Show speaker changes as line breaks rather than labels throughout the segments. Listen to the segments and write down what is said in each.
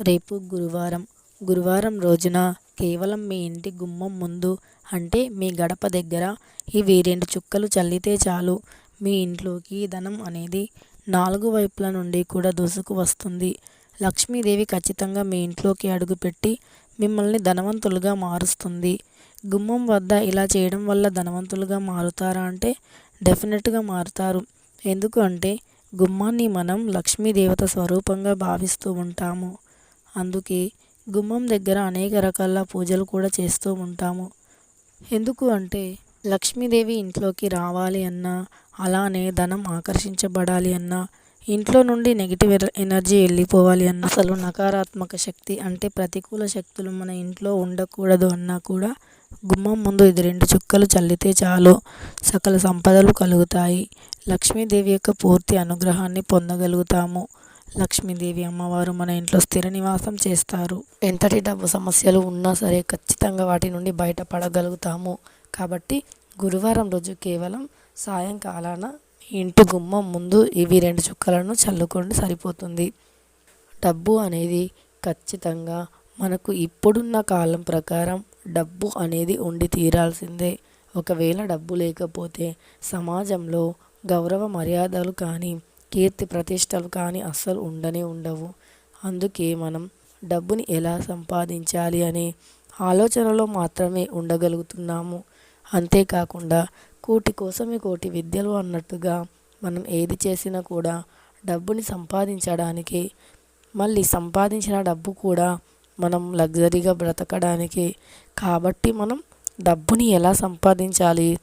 రేపు గురువారం. గురువారం రోజున కేవలం మీ ఇంటి గుమ్మం ముందు అంటే మీ గడప దగ్గర ఇవి రెండు చుక్కలు చల్లితే చాలు. మీ ఇంట్లోకి ధనం అనేది నాలుగు వైపుల నుండి కూడా దూసుకు వస్తుంది. లక్ష్మీదేవి ఖచ్చితంగా మీ ఇంట్లోకి అడుగుపెట్టి మిమ్మల్ని ధనవంతులుగా మారుస్తుంది. గుమ్మం వద్ద ఇలా చేయడం వల్ల ధనవంతులుగా మారుతారా అంటే డెఫినెట్గా మారుతారు. ఎందుకు అంటే గుమ్మాన్ని మనం లక్ష్మీదేవత స్వరూపంగా భావిస్తూ ఉంటాము. అందుకే గుమ్మం దగ్గర అనేక రకాల పూజలు కూడా చేస్తూ ఉంటాము. ఎందుకు అంటే లక్ష్మీదేవి ఇంట్లోకి రావాలి అన్నా అలానే ధనం ఆకర్షించబడాలి అన్నా ఇంట్లో నుండి నెగిటివ్ ఎనర్జీ వెళ్ళిపోవాలి అన్న అసలు నకారాత్మక శక్తి అంటే ప్రతికూల శక్తులు మన ఇంట్లో ఉండకూడదు అన్నా కూడా గుమ్మం ముందు ఇది రెండు చుక్కలు చల్లితే చాలు. సకల సంపదలు కలుగుతాయి. లక్ష్మీదేవి యొక్క పూర్తి అనుగ్రహాన్ని పొందగలుగుతాము. లక్ష్మీదేవి అమ్మవారు మన ఇంట్లో స్థిర నివాసం చేస్తారు. ఎంతటి డబ్బు సమస్యలు ఉన్నా సరే ఖచ్చితంగా వాటి నుండి బయటపడగలుగుతాము. కాబట్టి గురువారం రోజు కేవలం సాయంకాలాన ఇంటి గుమ్మం ముందు ఇవి రెండు చుక్కలను చల్లుకోండి సరిపోతుంది. డబ్బు అనేది ఖచ్చితంగా మనకు ఇప్పుడున్న కాలం ప్రకారం డబ్బు అనేది ఉండి తీరాల్సిందే. ఒకవేళ డబ్బు లేకపోతే సమాజంలో గౌరవ మర్యాదలు కానీ కీర్తి ప్రతిష్టలు కానీ అస్సలు ఉండనే ఉండవు. అందుకే మనం డబ్బుని ఎలా సంపాదించాలి అనే ఆలోచనలో మాత్రమే ఉండగలుగుతున్నాము. అంతేకాకుండా కోటి కోసమే కోటి విద్యలు అన్నట్టుగా మనం ఏది చేసినా కూడా డబ్బుని సంపాదించడానికి మళ్ళీ సంపాదించిన డబ్బు కూడా మనం లగ్జరీగా బ్రతకడానికి. కాబట్టి మనం డబ్బుని ఎలా సంపాదించాలి?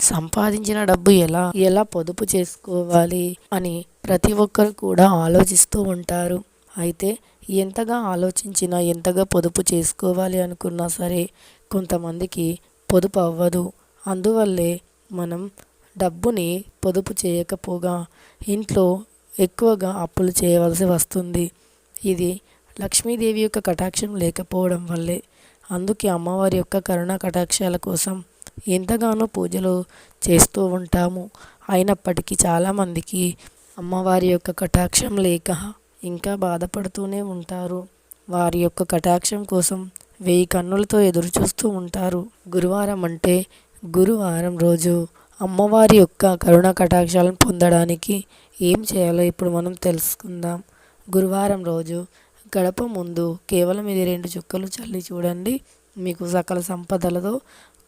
సంపాదించిన డబ్బు ఎలా ఎలా పొదుపు చేసుకోవాలి అని ప్రతి ఒక్కరు కూడా ఆలోచిస్తూ ఉంటారు. అయితే ఎంతగా ఆలోచించినా ఎంతగా పొదుపు చేసుకోవాలి అనుకున్నా సరే కొంతమందికి పొదుపు అవ్వదు. అందువల్లే మనం డబ్బుని పొదుపు చేయకపోగా ఇంట్లో ఎక్కువగా అప్పులు చేయవలసి వస్తుంది. ఇది లక్ష్మీదేవి యొక్క కటాక్షం లేకపోవడం వల్లే. అందుకే అమ్మవారి యొక్క కరుణ కటాక్షాల కోసం ఎంతగానో పూజలు చేస్తూ ఉంటాము. అయినప్పటికీ చాలామందికి అమ్మవారి యొక్క కటాక్షం లేక ఇంకా బాధపడుతూనే ఉంటారు. వారి యొక్క కటాక్షం కోసం వెయ్యి కన్నులతో ఎదురు చూస్తూ ఉంటారు. గురువారం అంటే గురువారం రోజు అమ్మవారి యొక్క కరుణ కటాక్షాలను పొందడానికి ఏం చేయాలో ఇప్పుడు మనం తెలుసుకుందాం. గురువారం రోజు గడప ముందు కేవలం ఇది రెండు చుక్కలు చల్లి చూడండి. మీకు సకల సంపదలతో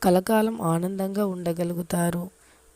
కలకాలం ఆనందంగా ఉండగలుగుతారు.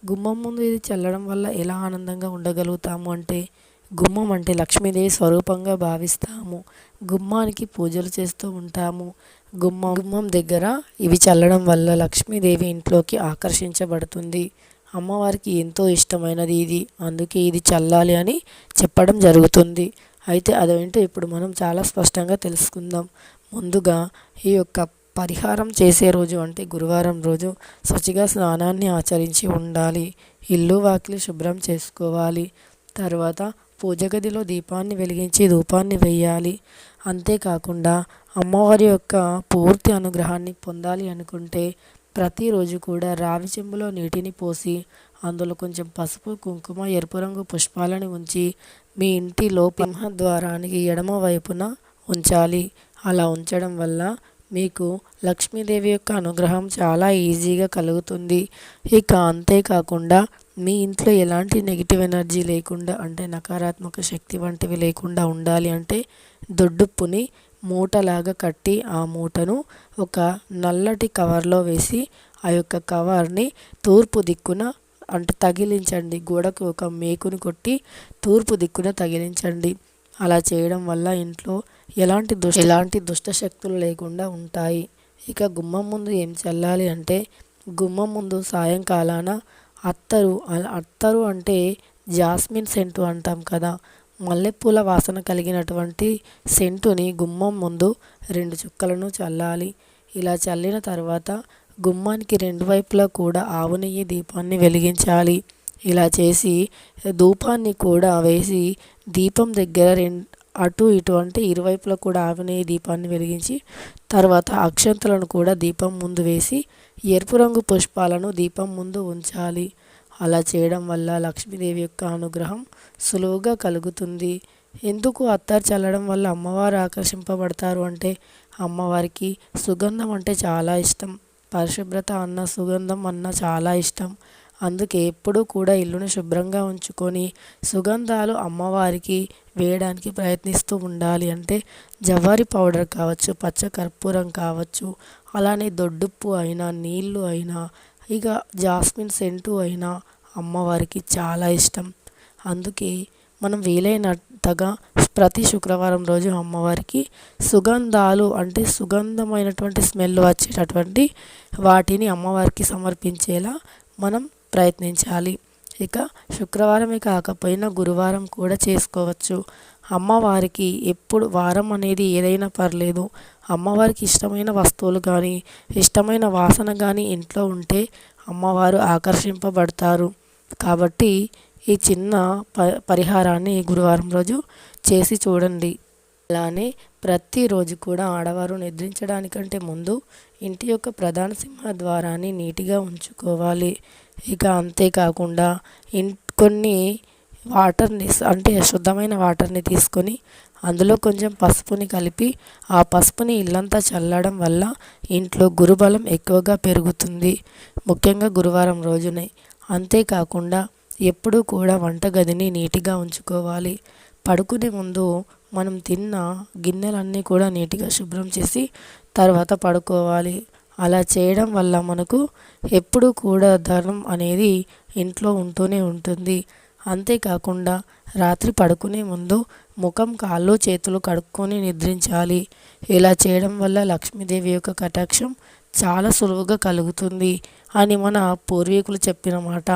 గుమ్మం ముందు ఇది చల్లడం వల్ల ఎలా ఆనందంగా ఉండగలుగుతాము అంటే గుమ్మం అంటే లక్ష్మీదేవి స్వరూపంగా భావిస్తాము. గుమ్మానికి పూజలు చేస్తూ ఉంటాము. గుమ్మం గుమ్మం దగ్గర ఇవి చల్లడం వల్ల లక్ష్మీదేవి ఇంట్లోకి ఆకర్షించబడుతుంది. అమ్మవారికి ఎంతో ఇష్టమైనది ఇది. అందుకే ఇది చల్లాలి అని చెప్పడం జరుగుతుంది. అయితే అదేంటో ఇప్పుడు మనం చాలా స్పష్టంగా తెలుసుకుందాం. ముందుగా ఈ యొక్క పరిహారం చేసే రోజు అంటే గురువారం రోజు శుచిగా స్నానాన్ని ఆచరించి ఉండాలి. ఇల్లు వాకిలి శుభ్రం చేసుకోవాలి. తర్వాత పూజ గదిలో దీపాన్ని వెలిగించి ధూపాన్ని వేయాలి అంతేకాకుండా అమ్మవారి యొక్క పూర్తి అనుగ్రహాన్ని పొందాలి అనుకుంటే ప్రతిరోజు కూడా రావి చెంబులో నీటిని పోసి అందులో కొంచెం పసుపు కుంకుమ ఎరుపు రంగు పుష్పాలను ఉంచి మీ ఇంటిలో సింహద్వారానికి ఎడమ వైపున ఉంచాలి. అలా ఉంచడం వల్ల మీకు లక్ష్మీదేవి యొక్క అనుగ్రహం చాలా ఈజీగా కలుగుతుంది. ఇక అంతేకాకుండా మీ ఇంట్లో ఎలాంటి నెగిటివ్ ఎనర్జీ లేకుండా అంటే నకారాత్మక శక్తి వంటివి లేకుండా ఉండాలి అంటే దొడ్డుప్పుని మూటలాగా కట్టి ఆ మూటను ఒక నల్లటి కవర్లో వేసి ఆ యొక్క కవర్ని తూర్పు దిక్కున అంటే తగిలించండి. గోడకు ఒక మేకుని కొట్టి తూర్పు దిక్కున తగిలించండి. అలా చేయడం వల్ల ఇంట్లో ఎలాంటి దుష్ట ఎలాంటి దుష్ట శక్తులు లేకుండా ఉంటాయి. ఇక గుమ్మం ముందు ఏం చల్లాలి అంటే గుమ్మం ముందు సాయంకాలాన అత్తరు అత్తరు అంటే జాస్మిన్ సెంటు అంటాం కదా. మల్లెపూల వాసన కలిగినటువంటి సెంటుని గుమ్మం ముందు రెండు చుక్కలను చల్లాలి. ఇలా చల్లిన తర్వాత గుమ్మానికి రెండు వైపులా కూడా ఆవు నెయ్యి దీపాన్ని వెలిగించాలి. ఇలా చేసి ధూపాన్ని కూడా వేసి దీపం దగ్గర రెండు అటు ఇటు అంటే ఇరువైపులా కూడా ఆవినేయ దీపాన్ని వెలిగించి తర్వాత అక్షంతలను కూడా దీపం ముందు వేసి ఎరుపు రంగు పుష్పాలను దీపం ముందు ఉంచాలి. అలా చేయడం వల్ల లక్ష్మీదేవి యొక్క అనుగ్రహం సులువుగా కలుగుతుంది. ఎందుకు అత్తారు చల్లడం వల్ల అమ్మవారు ఆకర్షింపబడతారు అంటే అమ్మవారికి సుగంధం అంటే చాలా ఇష్టం. పరిశుభ్రత అన్న సుగంధం అన్న చాలా ఇష్టం. అందుకే ఎప్పుడూ కూడా ఇల్లును శుభ్రంగా ఉంచుకొని సుగంధాలు అమ్మవారికి వేయడానికి ప్రయత్నిస్తూ ఉండాలి అంటే జవ్వారి పౌడర్ కావచ్చు పచ్చ కర్పూరం కావచ్చు అలానే దొడ్డుప్పు అయినా నీళ్ళు అయినా ఇక జాస్మిన్ సెంటు అయినా అమ్మవారికి చాలా ఇష్టం. అందుకే మనం వీలైనంతగా ప్రతి శుక్రవారం రోజు అమ్మవారికి సుగంధాలు అంటే సుగంధమైనటువంటి స్మెల్ వచ్చేటటువంటి వాటిని అమ్మవారికి సమర్పించేలా మనం ప్రయత్నించాలి. ఇక శుక్రవారమే కాకపోయినా గురువారం కూడా చేసుకోవచ్చు. అమ్మవారికి ఎప్పుడు వారం అనేది ఏదైనా పర్లేదు. అమ్మవారికి ఇష్టమైన వస్తువులు కానీ ఇష్టమైన వాసన కానీ ఇంట్లో ఉంటే అమ్మవారు ఆకర్షింపబడతారు. కాబట్టి ఈ చిన్న ప పరిహారాన్ని గురువారం రోజు చేసి చూడండి. అలానే ప్రతిరోజు కూడా ఆడవారు నిద్రించడానికంటే ముందు ఇంటి యొక్క ప్రధాన సింహద్వారాన్ని నీటిగా ఉంచుకోవాలి. ఇక అంతేకాకుండా ఇన్ కొన్ని వాటర్ని అంటే శుద్ధమైన వాటర్ని తీసుకొని అందులో కొంచెం పసుపుని కలిపి ఆ పసుపుని ఇల్లంతా చల్లడం వల్ల ఇంట్లో గురుబలం ఎక్కువగా పెరుగుతుంది. ముఖ్యంగా గురువారం రోజునే. అంతేకాకుండా ఎప్పుడూ కూడా వంటగదిని నీటిగా ఉంచుకోవాలి. పడుకునే ముందు మనం తిన్న గిన్నెలన్నీ కూడా నీట్గా శుభ్రం చేసి తర్వాత పడుకోవాలి. అలా చేయడం వల్ల మనకు ఎప్పుడూ కూడా ధనం అనేది ఇంట్లో ఉంటూనే ఉంటుంది. అంతేకాకుండా రాత్రి పడుకునే ముందు ముఖం కాళ్ళు చేతులు కడుక్కొని నిద్రించాలి. ఇలా చేయడం వల్ల లక్ష్మీదేవి యొక్క కటాక్షం చాలా సులువుగా కలుగుతుంది అని మన పూర్వీకులు చెప్పిన మాట.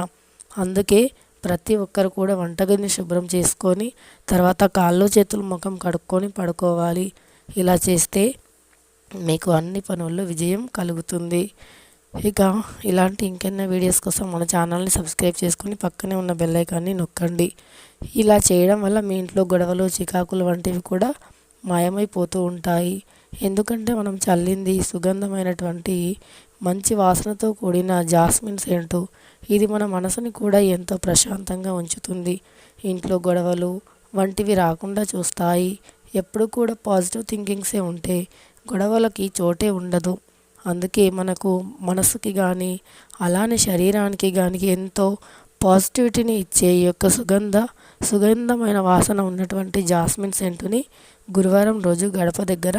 అందుకే ప్రతి ఒక్కరు కూడా వంటగదిని శుభ్రం చేసుకొని తర్వాత కాళ్ళు చేతులు ముఖం కడుక్కొని పడుకోవాలి. ఇలా చేస్తే మీకు అన్ని పనుల్లో విజయం కలుగుతుంది. ఇక ఇలాంటి ఇంకెన్నో వీడియోస్ కోసం మన ఛానల్ని సబ్స్క్రైబ్ చేసుకొని పక్కనే ఉన్న బెల్ ఐకాన్ని నొక్కండి. ఇలా చేయడం వల్ల మీ ఇంట్లో గొడవలు చికాకులు వంటివి కూడా మాయమైపోతూ ఉంటాయి. ఎందుకంటే మనం చల్లింది సుగంధమైనటువంటి మంచి వాసనతో కూడిన జాస్మిన్ సెంటు ఇది మన మనసుని కూడా ఎంతో ప్రశాంతంగా ఉంచుతుంది. ఇంట్లో గొడవలు వంటివి రాకుండా చూస్తాయి. ఎప్పుడు కూడా పాజిటివ్ థింకింగ్సే ఉంటే గొడవలకి చోటే ఉండదు. అందుకే మనకు మనసుకి కానీ అలానే శరీరానికి కానీ ఎంతో పాజిటివిటీని ఇచ్చే ఈ యొక్క సుగంధ సుగంధమైన వాసన ఉన్నటువంటి జాస్మిన్ సెంటుని గురువారం రోజు గడప దగ్గర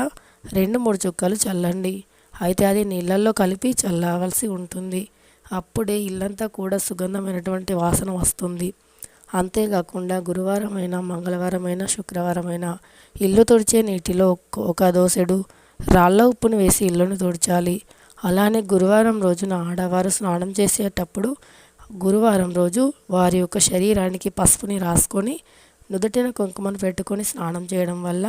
రెండు మూడు చుక్కలు చల్లండి. అయితే అది నీళ్ళల్లో కలిపి చల్లవలసి ఉంటుంది. అప్పుడే ఇల్లంతా కూడా సుగంధమైనటువంటి వాసన వస్తుంది. అంతేకాకుండా గురువారమైన మంగళవారమైన శుక్రవారమైన ఇల్లు తుడిచే నీటిలో ఒక దోసెడు రాళ్ళ ఉప్పును వేసి ఇల్లును తుడచాలి. అలానే గురువారం రోజున ఆడవారు స్నానం చేసేటప్పుడు గురువారం రోజు వారి యొక్క శరీరానికి పసుపుని రాసుకొని నుదుటిన కుంకుమను పెట్టుకొని స్నానం చేయడం వల్ల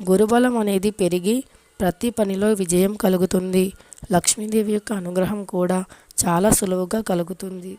గురుబలం అనేది పెరిగి ప్రతి పనిలో విజయం కలుగుతుంది. లక్ష్మీదేవి యొక్క అనుగ్రహం కూడా చాలా సులువుగా కలుగుతుంది.